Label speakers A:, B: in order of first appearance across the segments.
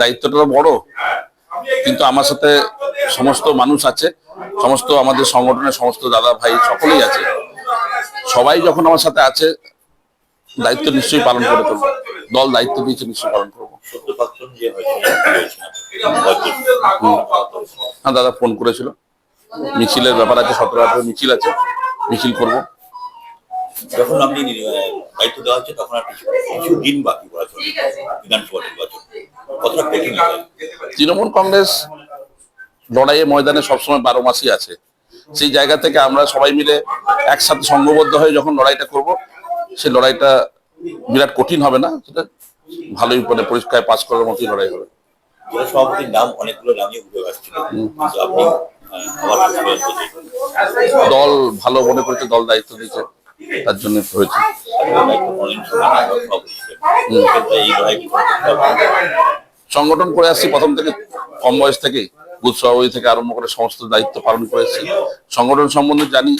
A: দায়িত্বটা তো বড় কিন্তু আমার সাথে সমস্ত মানুষ আছে সমস্ত আমাদের সংগঠনের সমস্ত দাদা ভাই সকলেই আছে। সবাই যখন আমার সাথে আছে দায়িত্ব নিশ্চয়ই পালন করে করব দল দায়িত্ব দিয়েছে নিশ্চয়ই পালন করব। হ্যাঁ দাদা ফোন করেছিল। মিছিলের ব্যাপার আছে সতেরো আঠেরো মিছিল আছে মিছিল করব।
B: যখন আপনি দায়িত্ব দেওয়া হচ্ছে তখন আর কিছু দিন বাকি করা বিধানসভা
A: তৃণমূল কংগ্রেস লড়াইয়ে ময়দানে সবসময় বারো মাসই আছে। সেই জায়গা থেকে আমরা সবাই মিলে একসাথে সংঘবদ্ধ হয়ে যখন লড়াইটা করব সেই লড়াইটা বিরাট কঠিন হবে না? সেটা ভালোই মানে পরিষ্কার পাশ করার মতোই লড়াই হবে।
B: সভাপতির নাম অনেকগুলো নামই উঠে আসছিল আপনি
A: দল ভালো মনে করেছে দল দায়িত্ব দিয়েছে তার জন্য হয়েছে।
B: এই
A: সংগঠন করে আসছি, প্রথম থেকে কম বয়স থেকেই, বুথ সভাপতি থেকে আরম্ভ করে সমস্ত দায়িত্ব পালন করে এসেছি। সংগঠন সম্বন্ধে জানি,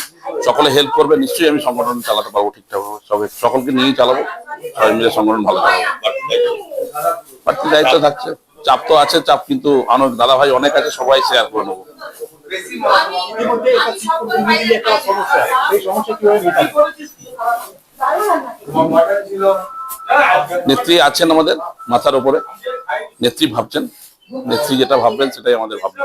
A: সকলে হেল্প করবে, নিশ্চয়ই আমি সংগঠন চালাতে পারব ঠিকঠাক ভাবে। সবাই সকলকে নিয়েই চালাবো, সবাই মিলে সংগঠন ভালো থাকবে।
B: বাড়তি দায়িত্ব
A: থাকছে? চাপ তো আছে, চাপ কিন্তু অনেক দাদা ভাই অনেক আছে, সবাই শেয়ার করে নেব। নেত্রী আছেন আমাদের মাথার উপরে। নেত্রী ভাবছেন? নেত্রী যেটা ভাববেন সেটাই আমাদের ভাবনা।